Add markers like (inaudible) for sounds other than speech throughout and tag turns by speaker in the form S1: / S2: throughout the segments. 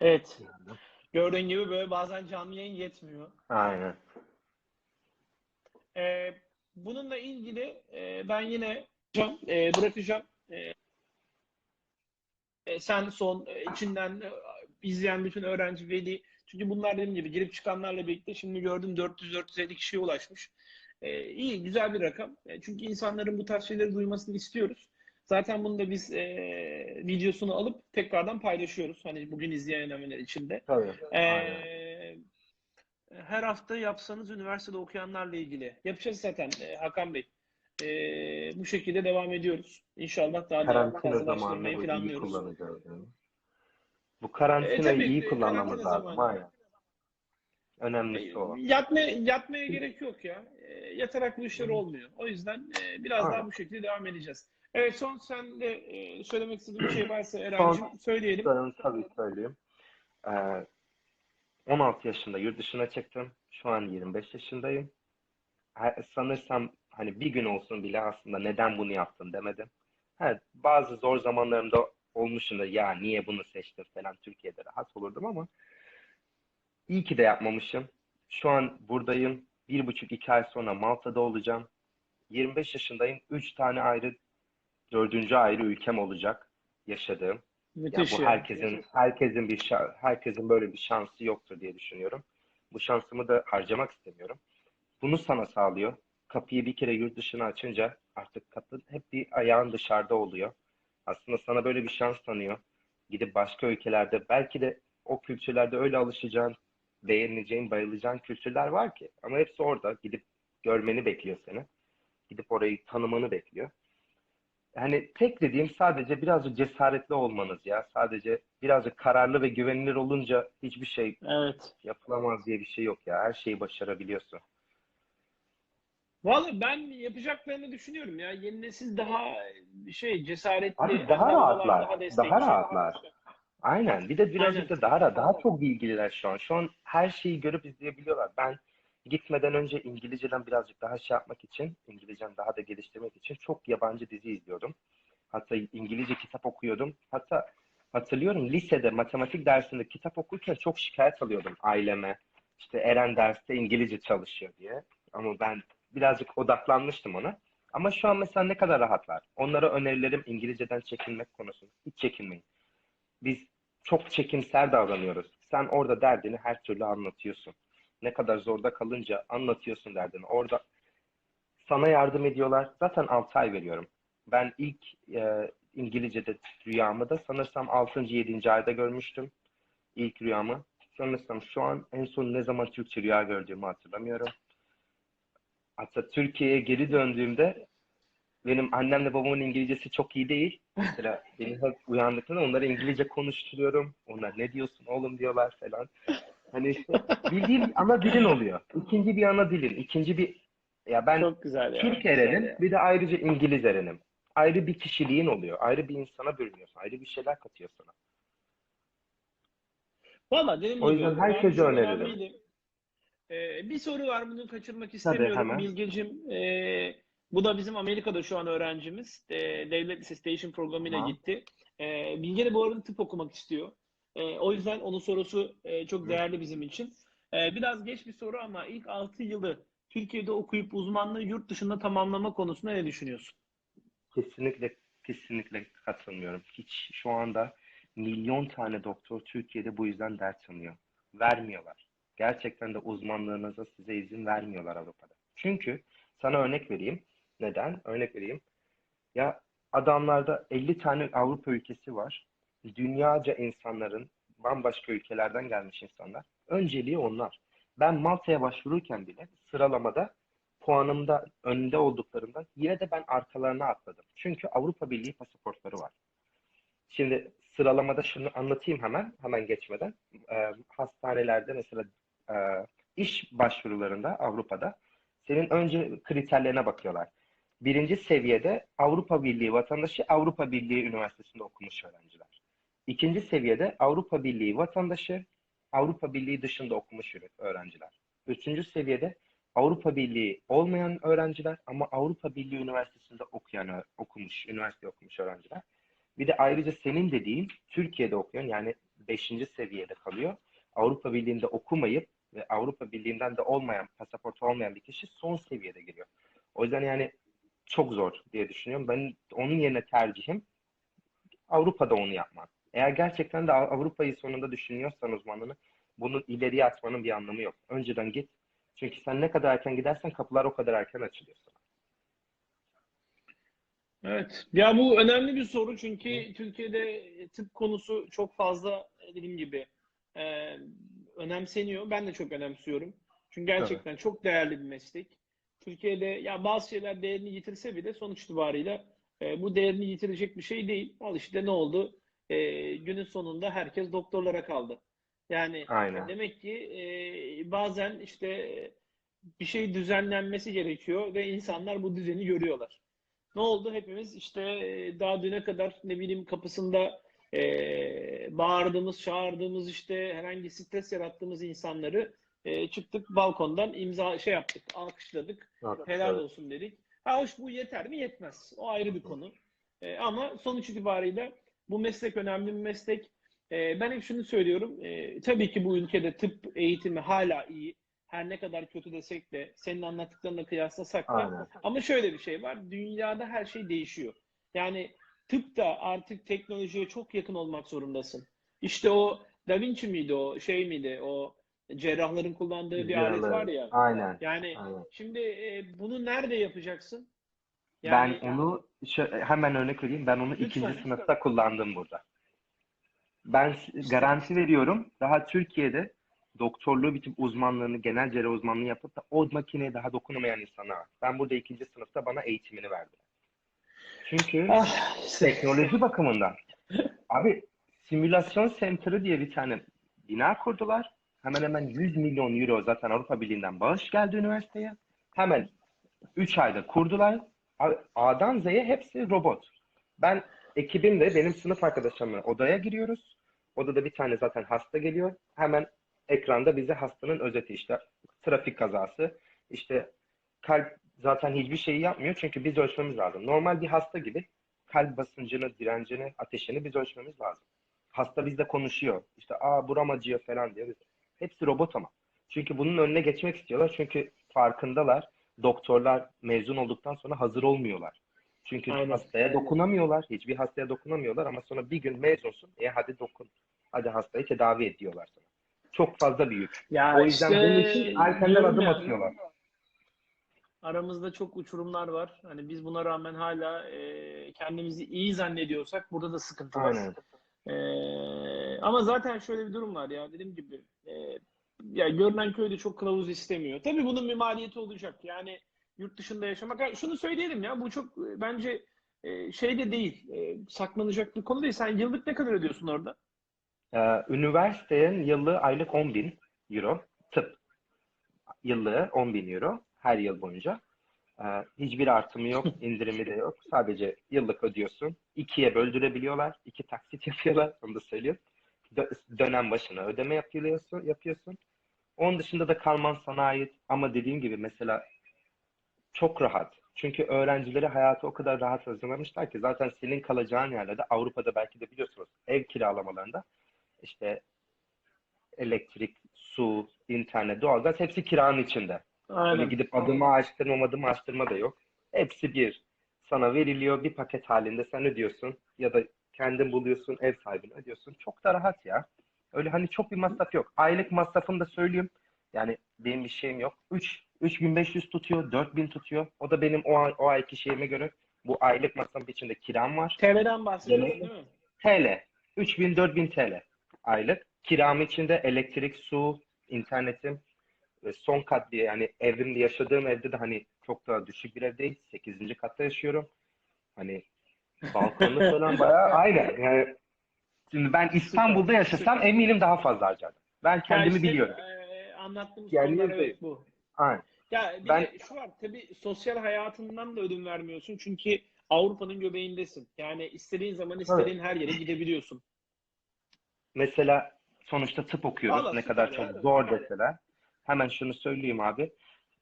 S1: Evet. Gördüğün gibi böyle bazen canlı yayın yetmiyor.
S2: Aynen.
S1: Ee, bununla ilgili e, ben yine e, bırakacağım. E, e, sen son e, içinden e, izleyen bütün öğrenci, veli çünkü bunlar dediğim gibi girip çıkanlarla birlikte şimdi gördüm 400-450 kişiye ulaşmış. E, iyi, güzel bir rakam. E, çünkü insanların bu tarz şeyleri duymasını istiyoruz. Zaten bunu da biz e, videosunu alıp tekrardan paylaşıyoruz. Hani bugün izleyenler içinde.
S2: Tabii. Aynen.
S1: Ee, her hafta yapsanız üniversitede okuyanlarla ilgili. Yapacağız zaten e, Hakan Bey. Ee, bu şekilde devam ediyoruz. İnşallah daha da
S2: Karantina
S1: fazla
S2: zamanını
S1: başlamayı
S2: bu iyi
S1: planlıyoruz.
S2: Yani. Bu
S1: E,
S2: karantinayı
S1: tabii,
S2: iyi
S1: e,
S2: kullanmamız lazım. Aynen. Önemlisi o.
S1: Yatmaya, yatmaya gerek yok ya. E, yatarak bu işler olmuyor. O yüzden e, biraz daha
S2: Aynen.
S1: bu şekilde devam edeceğiz. Evet son sen de e, söylemek istediğin bir şey varsa (clears throat) Eren'cim söyleyelim.
S2: Ben tabii söyleyeyim. Ee, 16 yaşında yurt dışına çıktım. Şu an 25 yaşındayım. Sanırsam hani bir gün olsun bile aslında neden bunu yaptın demedim. Evet, bazı zor zamanlarımda olmuşumdur. Ya niye bunu seçtin falan Türkiye'de rahat olurdum ama iyi ki de yapmamışım. Şu an buradayım. Bir buçuk iki ay sonra Malta'da olacağım. 25 yaşındayım. Üç tane ayrı, dördüncü ayrı ülkem olacak yaşadığım. Ya
S1: Müthiş
S2: bu
S1: ya.
S2: herkesin herkesin bir herkesin böyle bir şansı yoktur diye düşünüyorum. Bu şansımı da harcamak istemiyorum. Bunu sana sağlıyor. Kapıyı bir kere yurt dışına açınca artık kapı hep bir ayağın dışarıda oluyor. Aslında sana böyle bir şans tanıyor. Gidip başka ülkelerde belki de o kültürlerde öyle alışacağın, beğeneceğin, bayılacağın kültürler var ki. Ama hepsi orada. Gidip görmeni bekliyor seni. Gidip orayı tanımanı bekliyor. Yani tek dediğim sadece birazcık cesaretli olmanız ya. Sadece birazcık kararlı ve güvenilir olunca hiçbir şey
S1: Evet.
S2: yapılamaz diye bir şey yok ya. Her şeyi başarabiliyorsun.
S1: Vallahi ben yapacaklarını düşünüyorum ya. Yeni nesil daha şey cesaretli,
S2: Abi daha rahatlar,
S1: daha
S2: daha rahatlar. Aynen. Bir de birazcık
S1: Aynen.
S2: da daha daha çok bilgililer şu an. Şu an her şeyi görüp izleyebiliyorlar. Ben gitmeden önce İngilizceden birazcık daha şey yapmak için, İngilizcem daha da geliştirmek için çok yabancı dizi izliyordum. Hatta İngilizce kitap okuyordum. Hatta hatırlıyorum lisede matematik dersinde kitap okurken çok şikayet alıyordum aileme. İşte Eren derste İngilizce çalışıyor diye. Ama ben birazcık odaklanmıştım ona. Ama şu an mesela ne kadar rahatlar. Onlara önerilerim İngilizceden çekinmek konusunda. Hiç çekinmeyin. Biz çok çekimser davranıyoruz. Sen orada derdini her türlü anlatıyorsun. Ne kadar zorda kalınca anlatıyorsun derdini. Orada sana yardım ediyorlar. Zaten 6 ay veriyorum. Ben ilk e, İngilizce'de rüyamı da sanırsam 6. 7. ayda görmüştüm. İlk rüyamı. Sanırsam şu an en son ne zaman Türkçe rüya gördüğümü hatırlamıyorum. Hatta Türkiye'ye geri döndüğümde benim annemle babamın İngilizcesi çok iyi değil. Mesela beni hep uyandıklarında onlara İngilizce konuşturuyorum. Onlar ne diyorsun oğlum diyorlar falan. Hani bildiğim ana dilin oluyor. İkinci bir ana dilin. ikinci bir ya ben
S1: Çok güzel ya.
S2: Türk Eren'im bir de ayrıca İngiliz Eren'im. Ayrı bir kişiliğin oluyor. Ayrı bir insana bürünüyorsun. Ayrı bir şeyler katıyor sana.
S1: Valla dediğim
S2: O yüzden herkese öneririm.
S1: Ee, bir soru var bunu kaçırmak istemiyorum
S2: hemen.
S1: Bilgeciğim. Ee, bu da bizim Amerika'da şu an öğrencimiz. Ee, devlet lisesi değişim programıyla gitti. Ee, Bilge de bu arada tıp okumak istiyor. Ee, o yüzden onun sorusu e, çok değerli bizim için. Ee, biraz geç bir soru ama ilk 6 yılı Türkiye'de okuyup uzmanlığı yurt dışında tamamlama konusunda ne düşünüyorsun?
S2: Kesinlikle kesinlikle katılmıyorum. Hiç şu anda milyon tane doktor Türkiye'de bu yüzden ders alıyor. Vermiyorlar. Gerçekten de uzmanlığınıza size izin vermiyorlar Avrupa'da. Çünkü sana örnek vereyim. Neden? Örnek vereyim. Ya adamlarda 50 tane Avrupa ülkesi var. Dünyaca insanların, bambaşka ülkelerden gelmiş insanlar. Önceliği onlar. Ben Malta'ya başvururken bile sıralamada puanımda önünde olduklarından yine de ben arkalarına atladım. Çünkü Avrupa Birliği pasaportları var. Şimdi sıralamada şunu anlatayım hemen, hemen geçmeden. Ee, hastanelerde mesela e, iş başvurularında Avrupa'da senin önce kriterlerine bakıyorlar. Birinci seviyede Avrupa Birliği vatandaşı Avrupa Birliği Üniversitesi'nde okumuş öğrenciler. İkinci seviyede Avrupa Birliği vatandaşı Avrupa Birliği dışında okumuş öğrenciler. Üçüncü seviyede Avrupa Birliği olmayan öğrenciler ama Avrupa Birliği Üniversitesi'nde okuyan, okumuş, üniversite okumuş öğrenciler. Bir de ayrıca senin dediğin Türkiye'de okuyan yani 5. seviyede kalıyor. Avrupa Birliği'nde okumayıp ve Avrupa Birliği'nden de olmayan, pasaportu olmayan bir kişi son seviyede geliyor. O yüzden yani çok zor diye düşünüyorum. Ben onun yerine tercihim Avrupa'da onu yapmak. Eğer gerçekten de Av- Avrupa'yı sonunda düşünüyorsan uzmanlığını bunu ileriye atmanın bir anlamı yok. Önceden git. Çünkü sen ne kadar erken gidersen kapılar o kadar erken açılıyor sana.
S1: Evet. Ya bu önemli bir soru çünkü Türkiye'de tıp konusu çok fazla dediğim gibi e, önemseniyor. Ben de çok önemsiyorum. Çünkü gerçekten çok değerli bir meslek. Türkiye'de ya bazı şeyler değerini yitirse bile sonuç itibariyle e, bu değerini yitirecek bir şey değil. Al işte ne oldu? E, günün sonunda herkes doktorlara kaldı. Yani
S2: Aynen.
S1: demek ki e, bazen işte bir şey düzenlenmesi gerekiyor ve insanlar bu düzeni görüyorlar. Ne oldu? Hepimiz işte e, daha düne kadar ne bileyim kapısında e, bağırdığımız, çağırdığımız işte herhangi stres yarattığımız insanları e, çıktık balkondan imza şey yaptık, alkışladık, helal olsun dedik. Ha hoş bu yeter mi? Yetmez. O ayrı bir konu. E, ama sonuç itibariyle bu meslek önemli bir meslek. E, ben hep şunu söylüyorum. E, tabii ki bu ülkede tıp eğitimi hala iyi. Her ne kadar kötü desek de senin anlattıklarına kıyaslasak da
S2: Aynen.
S1: ama şöyle bir şey var. Dünyada her şey değişiyor. Yani tıpta artık teknolojiye çok yakın olmak zorundasın. İşte o Da Vinci miydi o şey miydi o cerrahların kullandığı bir alet var ya.
S2: Aynen.
S1: Yani
S2: Aynen.
S1: şimdi e, bunu nerede yapacaksın?
S2: Ben onu hemen örnek vereyim. Ben onu
S1: Lütfen,
S2: ikinci
S1: lütfen.
S2: sınıfta kullandım burada. Ben s- garanti veriyorum. Daha Türkiye'de doktorluğu bitip uzmanlığını, genel cerrahi uzmanlığı yapıp da o makineye daha dokunamayan insanlar var. Ben burada ikinci sınıfta bana eğitimini verdi. Çünkü
S1: Ah, işte.
S2: teknoloji bakımından. Abi simülasyon center'ı diye bir tane bina kurdular. Hemen hemen 100 milyon euro zaten Avrupa Birliği'nden bağış geldi üniversiteye. Hemen 3 ayda kurdular. A'dan Z'ye hepsi robot. Ben ekibimle benim sınıf arkadaşlarımla odaya giriyoruz. Odada bir tane zaten hasta geliyor. Hemen ekranda bize hastanın özeti işte trafik kazası, işte kalp zaten hiçbir şeyi yapmıyor çünkü biz ölçmemiz lazım. Normal bir hasta gibi kalp basıncını, direncini, ateşini biz ölçmemiz lazım. Hasta bizle konuşuyor. İşte aa buram acıyor falan diyor. Hepsi robot ama. Çünkü bunun önüne geçmek istiyorlar. Çünkü farkındalar. Doktorlar mezun olduktan sonra hazır olmuyorlar. Çünkü
S1: Aynen.
S2: hastaya dokunamıyorlar. Hiçbir hastaya dokunamıyorlar ama sonra bir gün mezunsun. E hadi dokun. Hadi hastayı tedavi et diyorlar sana. Çok fazla bir yük.
S1: Ya
S2: O yüzden
S1: işte
S2: bunun için erkenden adım atıyorlar.
S1: Aramızda çok uçurumlar var. Hani biz buna rağmen hala e, kendimizi iyi zannediyorsak burada da sıkıntı var.
S2: Aynen.
S1: Ee, ama zaten şöyle bir durum var ya dediğim gibi e, ya görünen köyde çok kılavuz istemiyor. Tabii bunun bir maliyeti olacak. Yani yurt dışında yaşamak. Şunu söyleyelim ya bu çok e, bence e, şey de değil. e, saklanacak bir konu değil. Sen yıllık ne kadar ödüyorsun orada?
S2: Ee, üniversitenin yıllığı aylık 10 bin euro. Tıp yıllığı 10 bin euro her yıl boyunca. Ee, hiçbir artımı yok, (laughs) indirimi de yok. Sadece yıllık ödüyorsun. İkiye böldürebiliyorlar. iki taksit (laughs) yapıyorlar. Onu da söyleyeyim. Dö- dönem başına ödeme yapıyorsun, yapıyorsun. Onun dışında da kalman sana ait. Ama dediğim gibi mesela çok rahat. Çünkü öğrencileri hayata o kadar rahat hazırlamışlar ki zaten senin kalacağın yerlerde Avrupa'da belki de biliyorsunuz ev kiralamalarında işte elektrik, su, internet, doğalgaz hepsi kiranın içinde.
S1: Aynen.
S2: gidip adımı açtırma, adımı açtırma da yok. Hepsi bir. Sana veriliyor bir paket halinde sen ödüyorsun ya da kendin buluyorsun ev sahibine ödüyorsun. Çok da rahat ya. Öyle hani çok bir masraf yok. Aylık masrafını da söyleyeyim. Yani benim bir şeyim yok. 3 3500 tutuyor, 4000 tutuyor. O da benim o ay, o ayki şeyime göre bu aylık masraf içinde kiram var.
S1: TL'den bahsediyorsun değil mi?
S2: TL. 3000 4000 TL aylık. Kiram içinde elektrik, su, internetim son kat diye yani evimde yaşadığım evde de hani çok daha düşük bir ev değil. 8. katta yaşıyorum. Hani balkonlu falan bayağı aynı. Yani şimdi ben İstanbul'da yaşasam eminim daha fazla harcardım. Ben kendimi
S1: işte,
S2: biliyorum.
S1: e, anlattığımız
S2: Yani
S1: konular evet bu.
S2: Aynen.
S1: Ya bir
S2: Ben-
S1: de şu var tabii sosyal hayatından da ödün vermiyorsun çünkü Avrupa'nın göbeğindesin. Yani istediğin zaman istediğin her yere gidebiliyorsun.
S2: Mesela sonuçta tıp okuyoruz.
S1: Valla
S2: ne
S1: süper
S2: kadar çok zor deseler. Hemen şunu söyleyeyim abi.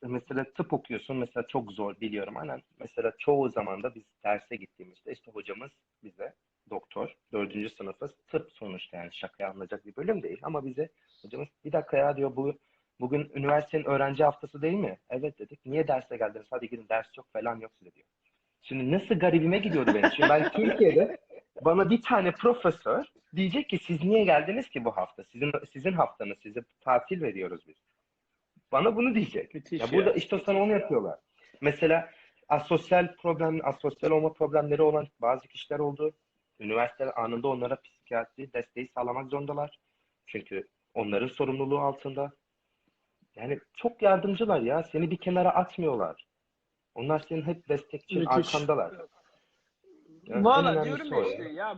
S2: mesela tıp okuyorsun mesela çok zor biliyorum aynen mesela çoğu zaman da biz derse gittiğimizde işte hocamız bize doktor dördüncü sınıfız tıp sonuçta yani şakaya anlayacak bir bölüm değil ama bize hocamız bir dakika ya diyor bu bugün üniversitenin öğrenci haftası değil mi? Evet dedik. Niye derse geldiniz? Hadi gidin ders yok falan yok size diyor. Şimdi nasıl garibime gidiyordu benim. Şimdi ben Türkiye'de bana bir tane profesör diyecek ki siz niye geldiniz ki bu hafta? Sizin sizin haftanız size tatil veriyoruz biz. Bana bunu diyecek.
S1: Müthiş
S2: Ya
S1: ya.
S2: burada işte sana onu yapıyorlar. Mesela asosyal problem, asosyal olma problemleri olan bazı kişiler oldu. Üniversiteler anında onlara psikiyatri desteği sağlamak zorundalar. Çünkü onların sorumluluğu altında. Yani çok yardımcılar ya. Seni bir kenara atmıyorlar. Onlar senin hep destekçin,
S1: Müthiş.
S2: arkandalar. Yani
S1: Valla diyorum ya
S2: ya.
S1: işte ya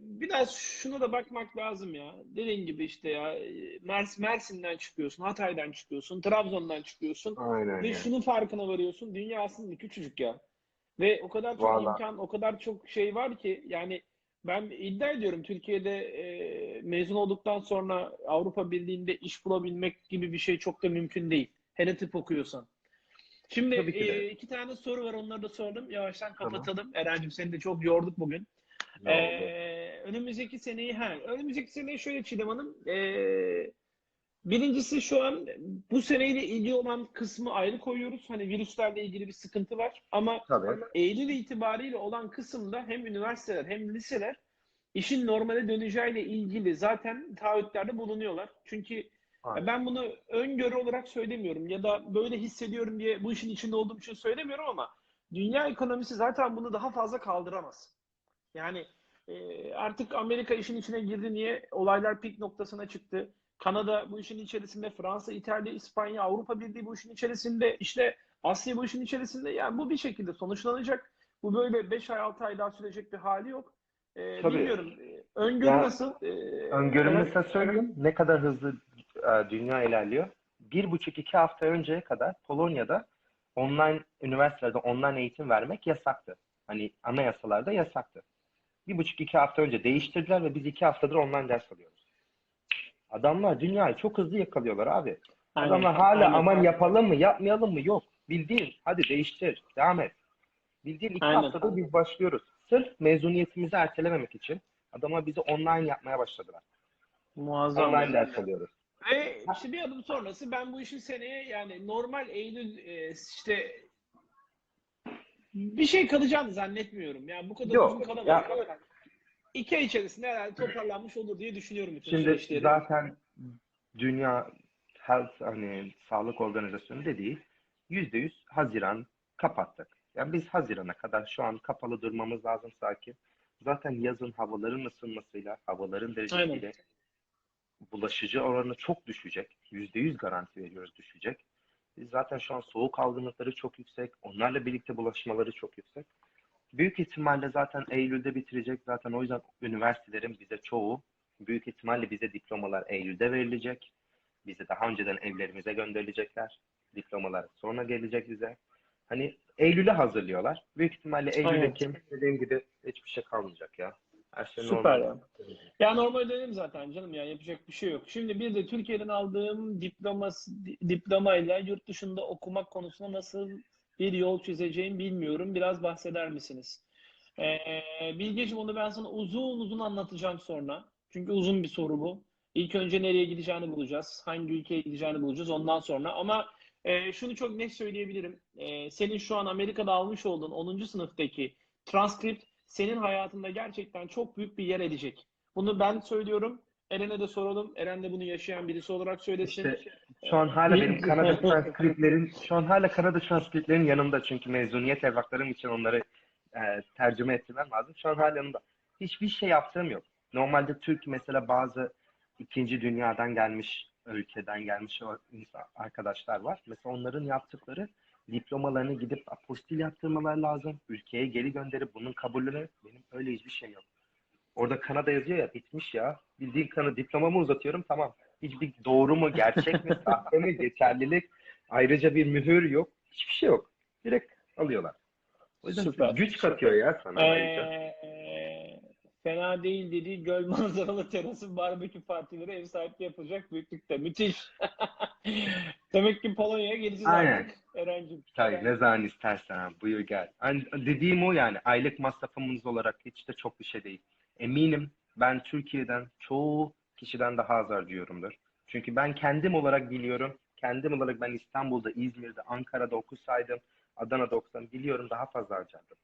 S1: biraz şuna da bakmak lazım ya. Dediğin gibi işte ya Mers Mersin'den çıkıyorsun, Hatay'dan çıkıyorsun, Trabzon'dan çıkıyorsun
S2: Aynen
S1: ve
S2: ya.
S1: şunun farkına varıyorsun. Dünya aslında küçücük ya. Ve o kadar çok
S2: Vallahi.
S1: imkan, o kadar çok şey var ki yani ben iddia ediyorum Türkiye'de e, mezun olduktan sonra Avrupa Birliği'nde iş bulabilmek gibi bir şey çok da mümkün değil. Hele tıp okuyorsan. Şimdi e, iki tane soru var onları da sordum. Yavaştan
S2: Tamam.
S1: kapatalım. Eren'cim seni de çok yorduk bugün.
S2: Ne?
S1: Ee, önümüzdeki seneyi ha önümüzdeki seneyi şöyle Çiğdem Hanım ee, birincisi şu an bu seneyle ilgili olan kısmı ayrı koyuyoruz. Hani virüslerle ilgili bir sıkıntı var ama
S2: Tabii.
S1: Eylül itibariyle olan kısımda hem üniversiteler hem liseler işin normale döneceğiyle ilgili zaten taahhütlerde bulunuyorlar. Çünkü
S2: Aynen.
S1: ben bunu öngörü olarak söylemiyorum ya da böyle hissediyorum diye bu işin içinde olduğum için söylemiyorum ama dünya ekonomisi zaten bunu daha fazla kaldıramaz. Yani e, artık Amerika işin içine girdi niye olaylar pik noktasına çıktı. Kanada bu işin içerisinde, Fransa, İtalya, İspanya, Avrupa Birliği bu işin içerisinde, işte Asya bu işin içerisinde. Yani bu bir şekilde sonuçlanacak. Bu böyle 5 ay 6 ay daha sürecek bir hali yok. E,
S2: Tabii.
S1: bilmiyorum. E, Öngörü
S2: Ya,
S1: nasıl? E,
S2: Öngörümü size söyleyeyim. Ne kadar hızlı e, dünya ilerliyor. Bir buçuk iki hafta önceye kadar Polonya'da online üniversitelerde online eğitim vermek yasaktı. Hani anayasalarda yasaktı. Bir buçuk iki hafta önce değiştirdiler ve biz iki haftadır online ders alıyoruz. Adamlar dünyayı çok hızlı yakalıyorlar abi.
S1: Aynen.
S2: Adamlar hala
S1: Aynen.
S2: aman yapalım mı yapmayalım mı yok. Bildiğin hadi değiştir devam et. Bildiğin iki
S1: Aynen.
S2: haftada biz başlıyoruz. Sırf mezuniyetimizi ertelememek için adamlar bizi online yapmaya başladılar.
S1: Muazzam.
S2: Online ders alıyoruz.
S1: Ve işte bir adım sonrası ben bu işin seneye yani normal Eylül e, işte bir şey kalacağını zannetmiyorum. Yani bu kadar
S2: Yok,
S1: uzun kalamayız.
S2: ya-
S1: İki ay içerisinde herhalde toparlanmış olur diye düşünüyorum bütün
S2: Şimdi
S1: süreçleri.
S2: zaten Dünya Health hani Sağlık Organizasyonu dediği yüzde yüz Haziran kapattık. Yani biz Haziran'a kadar şu an kapalı durmamız lazım sakin. Zaten yazın havaların ısınmasıyla, havaların derecesiyle bulaşıcı oranı çok düşecek. Yüzde yüz garanti veriyoruz düşecek. Biz zaten şu an soğuk algınlıkları çok yüksek. Onlarla birlikte bulaşmaları çok yüksek. Büyük ihtimalle zaten Eylül'de bitirecek. Zaten o yüzden üniversitelerin bize çoğu büyük ihtimalle bize diplomalar Eylül'de verilecek. Bizi daha önceden evlerimize gönderilecekler. Diplomalar sonra gelecek bize. Hani Eylül'e hazırlıyorlar. Büyük ihtimalle Eylül,
S1: Aynen.
S2: Ekim dediğim gibi hiçbir şey kalmayacak ya. Her şey
S1: Süper
S2: normal.
S1: ya. Ya normal dönem zaten canım ya yapacak bir şey yok. Şimdi bir de Türkiye'den aldığım diploması, di- diplomayla yurt dışında okumak konusunda nasıl bir yol çizeceğim bilmiyorum. Biraz bahseder misiniz? Ee, Bilgeciğim onu ben sana uzun uzun anlatacağım sonra. Çünkü uzun bir soru bu. İlk önce nereye gideceğini bulacağız. Hangi ülkeye gideceğini bulacağız ondan sonra. Ama e, şunu çok net söyleyebilirim. E, senin şu an Amerika'da almış olduğun 10. sınıftaki transkript senin hayatında gerçekten çok büyük bir yer edecek. Bunu ben söylüyorum. Eren'e de soralım. Eren de bunu yaşayan birisi olarak söylesin.
S2: İşte şu an hala benim Kanada (laughs) transkriptlerin şu an hala Kanada transkriptlerin yanımda çünkü mezuniyet evraklarım için onları e, tercüme ettirmem lazım. Şu an hala yanımda. Hiçbir şey yaptığım yok. Normalde Türk mesela bazı ikinci dünyadan gelmiş ülkeden gelmiş insan- arkadaşlar var. Mesela onların yaptıkları diplomalarını gidip apostil yaptırmalar lazım. Ülkeye geri gönderip bunun kabulünü benim öyle hiçbir şey yok. Orada Kanada yazıyor ya bitmiş ya. Bildiğin kanı diplomamı uzatıyorum tamam. Hiçbir doğru mu, gerçek mi, (laughs) sahte mi, geçerlilik, ayrıca bir mühür yok. Hiçbir şey yok. Direkt alıyorlar. O yüzden
S1: Süper.
S2: güç katıyor ya sana.
S1: Ee, Fena değil dediği göl (laughs) manzaralı terası barbekü partileri ev sahipliği yapılacak büyüklükte. Müthiş. (laughs) Demek ki Polonya'ya geleceğiz
S2: Aynen.
S1: artık Eren'cim.
S2: Tabii ne zaman istersen buyur gel. Hani dediğim o yani aylık masrafımız olarak hiç de çok bir şey değil. Eminim ben Türkiye'den çoğu kişiden daha az harcıyorumdur. Çünkü ben kendim olarak biliyorum. Kendim olarak ben İstanbul'da, İzmir'de, Ankara'da okusaydım, Adana'da okusam biliyorum daha fazla harcardım.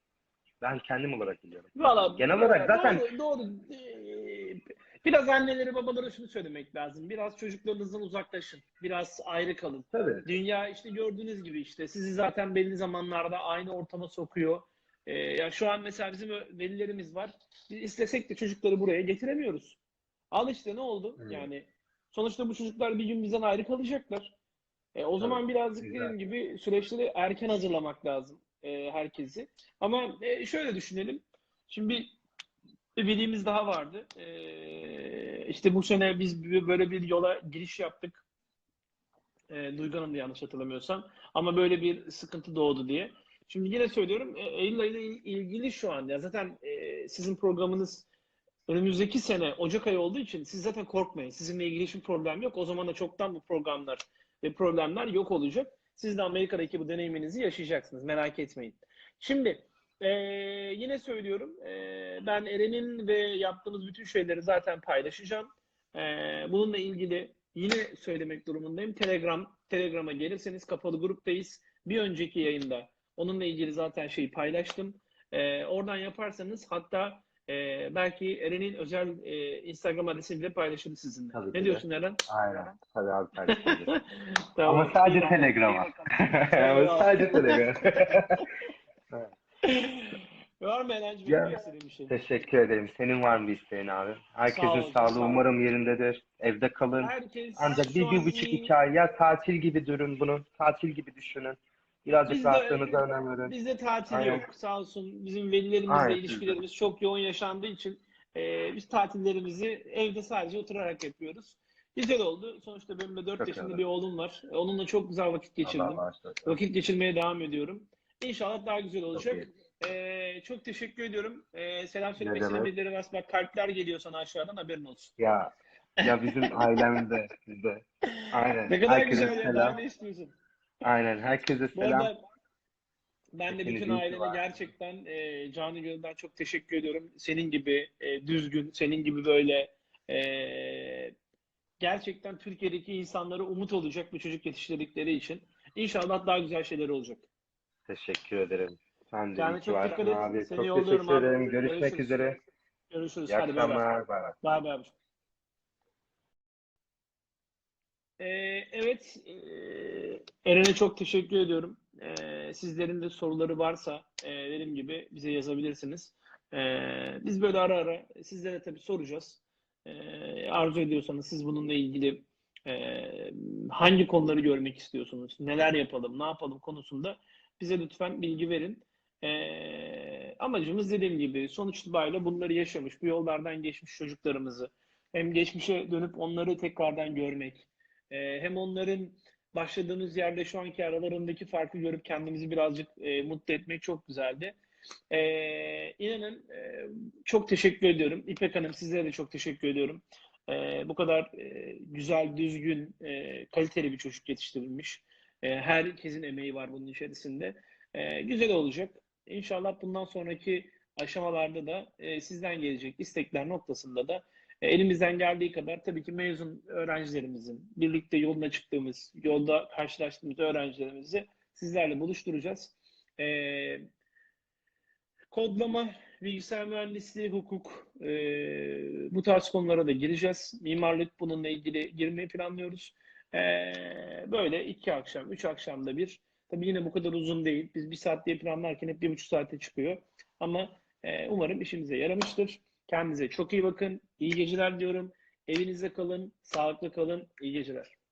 S2: Ben kendim olarak biliyorum.
S1: Valla
S2: Genel olarak zaten-
S1: doğru, doğru. Ee, biraz anneleri babalara şunu söylemek lazım. Biraz çocuklarınızdan uzaklaşın. Biraz ayrı kalın.
S2: Tabii.
S1: Dünya işte gördüğünüz gibi işte sizi zaten belli zamanlarda aynı ortama sokuyor. Ee, ya şu an mesela bizim velilerimiz var. Biz istesek de çocukları buraya getiremiyoruz. Al işte ne oldu?
S2: Evet.
S1: Yani sonuçta bu çocuklar bir gün bizden ayrı kalacaklar. E, o zaman birazcık
S2: güzel.
S1: dediğim gibi süreçleri erken hazırlamak lazım e, herkesi. Ama e, şöyle düşünelim. Şimdi bir, velimiz daha vardı. E, işte bu sene biz böyle bir yola giriş yaptık. E, Duygu Hanım da yanlış hatırlamıyorsam. Ama böyle bir sıkıntı doğdu diye. Şimdi yine söylüyorum e, Eylül ayıyla il- ilgili şu an ya zaten e, sizin programınız önümüzdeki sene Ocak ayı olduğu için siz zaten korkmayın. Sizinle ilgili hiçbir problem yok. O zaman da çoktan bu programlar ve problemler yok olacak. Siz de Amerika'daki bu deneyiminizi yaşayacaksınız. Merak etmeyin. Şimdi e, yine söylüyorum e, ben Eren'in ve yaptığımız bütün şeyleri zaten paylaşacağım. E, bununla ilgili yine söylemek durumundayım. Telegram Telegram'a gelirseniz kapalı gruptayız. Bir önceki yayında onunla ilgili zaten şeyi paylaştım. E, oradan yaparsanız hatta e, belki Eren'in özel e, Instagram adresini bile paylaşırım sizinle.
S2: Tabii
S1: ne
S2: de.
S1: diyorsun Eren?
S2: Aynen. Tabii abi paylaşabiliriz. (laughs)
S1: Tamam.
S2: Ama sadece. Telegram'a. Ama (laughs) sadece Telegram. (laughs)
S1: Var mı Eren'cim
S2: Ya-
S1: bir şey?
S2: Teşekkür ederim. Senin var mı bir isteğin abi? Herkesin
S1: Sağ
S2: sağlığı
S1: sağ
S2: umarım yerindedir. Evde kalın.
S1: Herkes
S2: Ancak bir, bir buçuk
S1: iyi.
S2: iki ay ya tatil gibi durun bunu. Tatil gibi düşünün. Birazcık
S1: Biz de-
S2: rahatlığınıza önem verin.
S1: Bizde tatil
S2: Aynen.
S1: yok. Sağ olsun bizim velilerimizle
S2: Aynen.
S1: ilişkilerimiz çok yoğun yaşandığı için e, biz tatillerimizi evde sadece oturarak yapıyoruz. Güzel oldu. Sonuçta benim de 4
S2: Çok
S1: yaşında
S2: güzel.
S1: bir oğlum var. E, Onunla çok güzel vakit geçirdim. Vakit geçirmeye devam ediyorum. İnşallah daha güzel olacak.
S2: iyi.
S1: Ee, çok teşekkür ediyorum. Ee, selam söylemek
S2: demek?
S1: istediğim birileri varsa bak kalpler geliyor sana aşağıdan haberin olsun.
S2: Ya ya bizim (laughs) ailemizde bizde. Aynen.
S1: Ne kadar
S2: Herkese
S1: güzel ya. Daha
S2: selam.
S1: ne istiyorsun?
S2: Aynen. Herkese
S1: Bu
S2: selam.
S1: arada ben de bütün ailene gerçekten e, canı gönülden çok teşekkür ediyorum. Senin gibi e, düzgün, senin gibi böyle e, gerçekten Türkiye'deki insanlara umut olacak bir çocuk yetiştirdikleri için. İnşallah daha güzel şeyler olacak.
S2: Teşekkür ederim. Sen de
S1: Yani çok dikkat et.
S2: abi.
S1: Seni
S2: Çok teşekkür
S1: abi.
S2: ederim. Görüşmek
S1: Görüşürüz.
S2: üzere.
S1: Görüşürüz.
S2: İyi
S1: Hadi
S2: akşamlar. Bay bay.
S1: Bay bay Ee, evet, ee, Eren'e çok teşekkür ediyorum. Ee, sizlerin de soruları varsa ee, dediğim gibi bize yazabilirsiniz. Ee, biz böyle ara ara sizlere tabii soracağız. Ee, arzu ediyorsanız siz bununla ilgili ee, hangi konuları görmek istiyorsunuz, neler yapalım, ne yapalım konusunda bize lütfen bilgi verin. Ee, amacımız dediğim gibi sonuç itibariyle bunları yaşamış, bu yollardan geçmiş çocuklarımızı hem geçmişe dönüp onları tekrardan görmek, ee, hem onların başladığımız yerde şu anki aralarındaki farkı görüp kendimizi birazcık e, mutlu etmek çok güzeldi. Ee, inanın e, çok teşekkür ediyorum. İpek Hanım sizlere de çok teşekkür ediyorum. Ee, bu kadar e, güzel, düzgün, e, kaliteli bir çocuk yetiştirilmiş. E, herkesin emeği var bunun içerisinde. E, güzel olacak. İnşallah bundan sonraki aşamalarda da e, sizden gelecek istekler noktasında da e, elimizden geldiği kadar tabii ki mezun öğrencilerimizin, birlikte yoluna çıktığımız, yolda karşılaştığımız öğrencilerimizi sizlerle buluşturacağız. E, kodlama, bilgisayar mühendisliği, hukuk, e, bu tarz konulara da gireceğiz. Mimarlık bununla ilgili girmeyi planlıyoruz. E, böyle iki akşam, üç akşamda bir. Tabii yine bu kadar uzun değil. Biz bir saat diye planlarken hep bir buçuk saate çıkıyor. Ama e, umarım işimize yaramıştır. Kendinize çok iyi bakın. İyi geceler diyorum. Evinizde kalın, sağlıklı kalın. İyi geceler.